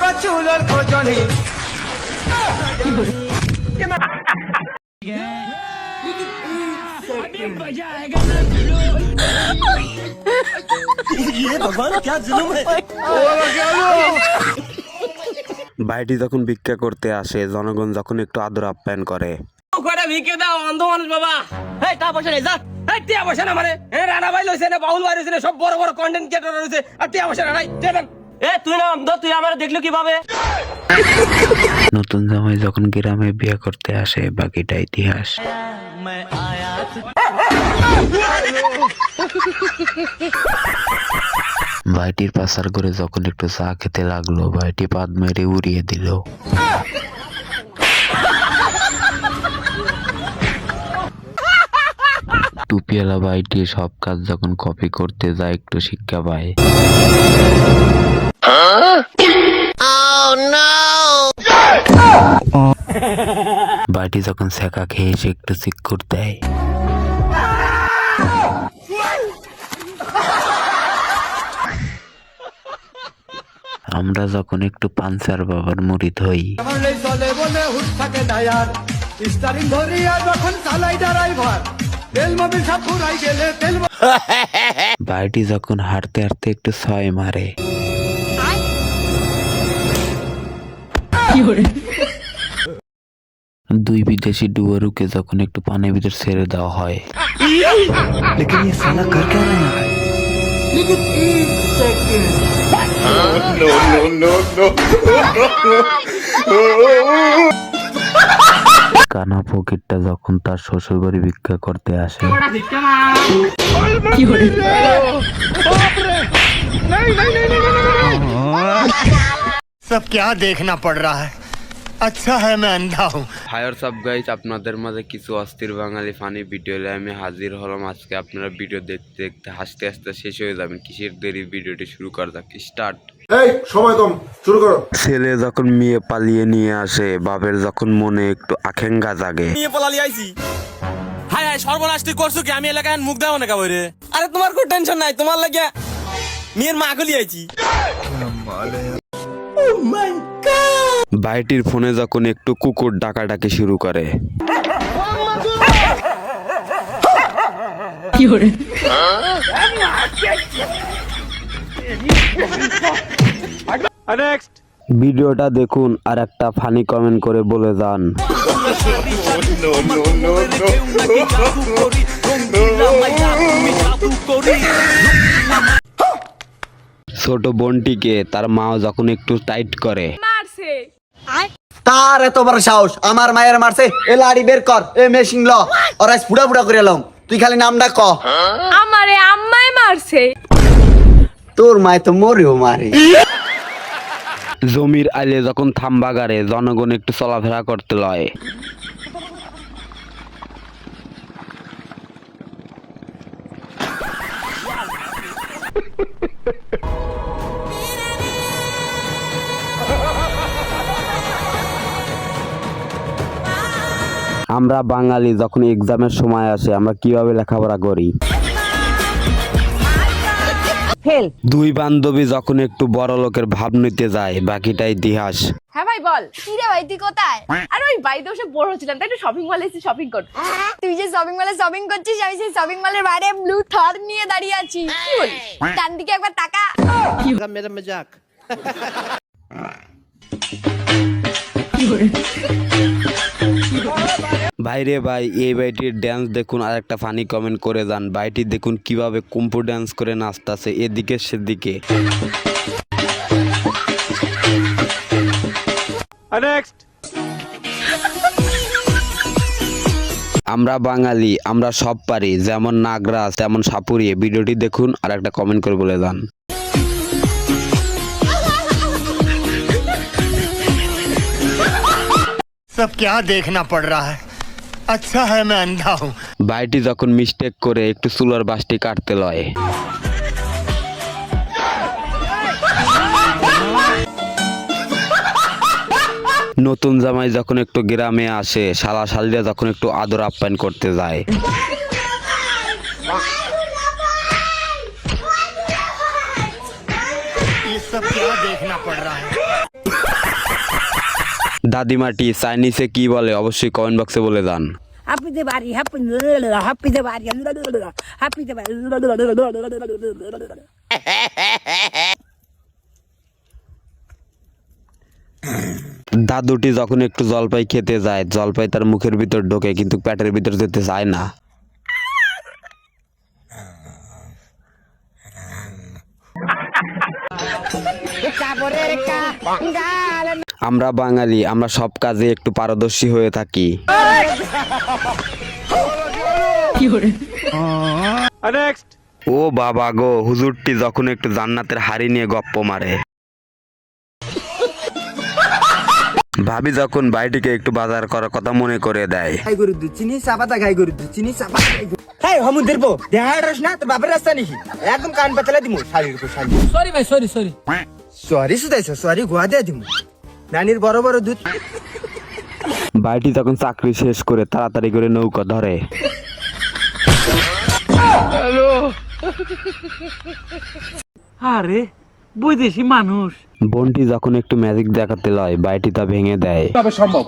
গো চুলোর খোঁজনি ভাইটি যখন ভিক্ষা করতে আসে, জনগণ যখন একটু আদর আপ্যায়ন করে। বাবা। না মানে? রানা ভাই বাউল ভাই সব বড় বড় কন্টেন্ট ক্রিয়েটর রয়েছে। আর নতুন জামাই যখন গ্রামে বিয়ে করতে আসে, বাকিটা ইতিহাস। ভাইটির পাশার করে যখন একটু চা খেতে লাগল, ভাইটি পাদ মেরে উড়িয়ে দিল। টুপিওয়ালা ভাইটি সব কাজ যখন কপি করতে যায়, একটু শিক্ষা পায়। বাটি যখন শেখা খেয়ে এসে একটু চিক্কুর দেয়। আমরা যখন একটু পাঞ্চার বাবার গেলে তেল বাড়িটি যখন হাঁটতে হাঁটতে একটু ছয় মারে। দুই বিদেশি ডুয়ারুকে যখন একটু পানির ভিতর ছেড়ে দেওয়া হয়। কানা ফকিরটা যখন তার শ্বশুর বাড়ি ভিক্ষা করতে আসে। सब क्या देखना पड़ रहा है अच्छा है मैं अंधा हूँ হায়ার সাব গাইজ আপনাদের মাঝে কিছু অস্থির বাঙালি ফানি ভিডিও নিয়ে আমি হাজির হলাম আজকে আপনারা ভিডিও দেখতে দেখতে হাসতে হাসতে শেষ হয়ে যাবেন কিসের দেরি ভিডিওটি শুরু করা যাক স্টার্ট এই সময় কম শুরু করো ছেলে যখন মেয়ে পালিয়ে নিয়ে আসে বাপের যখন মনে একটু আকাঙ্ক্ষা জাগে নিয়ে পলালি আইছি হাই হাই সর্বনাশ তুই করছো কি আমি এলাকায় মুখ দেওয়া না কাবরে আরে তোমার কোনো টেনশন নাই তোমার লাগে মেয়ের মা গলি আইছি ভাইটির ফোনে যখন একটু কুকুর ডাকাডাকি শুরু করে ভিডিওটা দেখুন আর একটা ফানি কমেন্ট করে বলে যান ছোট বোনটিকে তার মা যখন একটু টাইট করে। মারছে। তার এত বড় সাহস আমার মায়ের মারছে এ লাড়ি বের কর এ মেশিং ল ওরা ফুড়া ফুড়া করে এলাম তুই খালি নামটা ক। আমারে আম্মাই মারছে। তোর মায় তো মরেও মারে। জমির আলে যখন থাম্বাগারে জনগণ একটু চলাফেরা করতে লয়। আমরা বাঙালি যখন এক্সামের সময় আসে আমরা কীভাবে লেখাপড়া করি? দুই বান্ধবী যখন একটু বড় লোকের ভাব নিতে যায় বাকিটা ইতিহাস। হ্যাঁ ভাই বল। কি রে ভাই তুই কোথায়? আরে ওই বাড়িতে বসে বোর হচ্ছিলাম তাই একটু শপিং মলে এসে শপিং কর তুই যে শপিং মলে শপিং করছিস আমি সেই শপিং মলের বাইরে ব্লু থর নিয়ে দাঁড়িয়ে আছি। কি বলিস? ডান দিকে একবার তাকা। ভাইরে ভাই এই ভাইটির ড্যান্স দেখুন আর একটা ফানি কমেন্ট করে যান ভাইটি দেখুন কিভাবে কুম্পু ড্যান্স করে নাচতাছে এদিকে সেদিকে আমরা বাঙালি আমরা সব পারি যেমন নাগরাজ তেমন সাপুরিয়ে ভিডিওটি দেখুন আর একটা কমেন্ট করে বলে যান सब क्या देखना पड़ रहा है अच्छा है मैं अंधा हूँ ভাইটি যখন মিস্টেক করে একটু চুলার বাসটি কাটতে লয় নতুন জামাই যখন একটু গ্রামে আসে শালা শালিরা যখন একটু আদর আপ্যায়ন করতে যায় ये सब क्या देखना पड़ रहा है দাদিমাটি চাইনিজে কি বলে অবশ্যই কমেন্ট বক্সে বলে যান the body. দাদুটি যখন একটু জলপাই খেতে যায় জলপাই তার মুখের ভিতর ঢোকে কিন্তু পেটের ভিতর যেতে চায় না আমরা বাঙালি আমরা সব কাজে একটু পারদর্শী হয়ে থাকি। ও বাবা গো হুজুরটি যখন একটু জান্নাতের হাড়ি নিয়ে গপ্প মারে। ভাবি যখন বাড়িটিকে একটু বাজার করার কথা মনে করে দেয়। গাই গরু দুধ চিনি চাপাতা গাই গরু দুধ চিনি চাপাতা হ্যাঁ সমুদ্রের বউ দেহার রস না তোর বাপের রাস্তা নাকি একদম কান পাতলা দিমু শাড়ির উপর ভাই, sorry, sorry. সরি সুদাইছ সরি গোয়া দিয়ে দিমু। নানির বড় বড় দুধ। বাড়িটি তখন চাকরি শেষ করে তাড়াতাড়ি করে নৌকা ধরে। আরে বৈদেশি মানুষ। বোনটি যখন একটু ম্যাজিক দেখাতে লয় বাড়িটি তা ভেঙে দেয়। কীভাবে সম্ভব?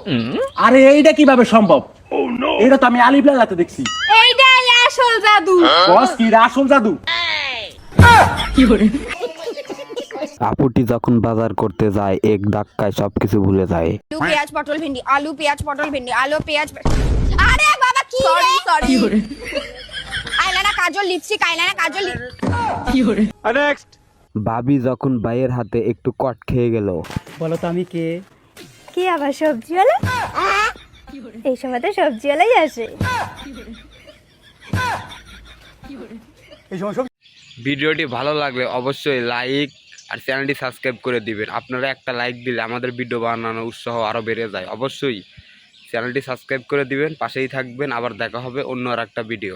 আরে এইটা কীভাবে সম্ভব? এটা তো আমি আলিফ লাগাতে দেখছি। এইটাই আসল জাদু। বস কি আসল জাদু? আপুটি যখন বাজার করতে যায় এক ধাক্কায় সবকিছু ভুলে যায়। আলু পেঁয়াজ পটল ভেন্ডি আলু পেঁয়াজ পটল ভেন্ডি আলু পেঁয়াজ আরে বাবা কি সরি সরি আইলানা কাজল লিপস্টিক আইলানা কাজল কি হরে? নেক্সট ভাবি যখন ভাইয়ের হাতে একটু কট খেয়ে গেল। বলো তো আমি কে? কি আবার সবজিওয়ালা? এই সময় তো সবজিওয়ালাই আসে। ভিডিওটি ভালো লাগলে অবশ্যই লাইক আর চ্যানেলটি সাবস্ক্রাইব করে দিবেন। আপনারা একটা লাইক দিলে আমাদের ভিডিও বানানোর উৎসাহ আরও বেড়ে যায়। অবশ্যই চ্যানেলটি সাবস্ক্রাইব করে দিবেন, পাশেই থাকবেন। আবার দেখা হবে অন্য আর একটা ভিডিও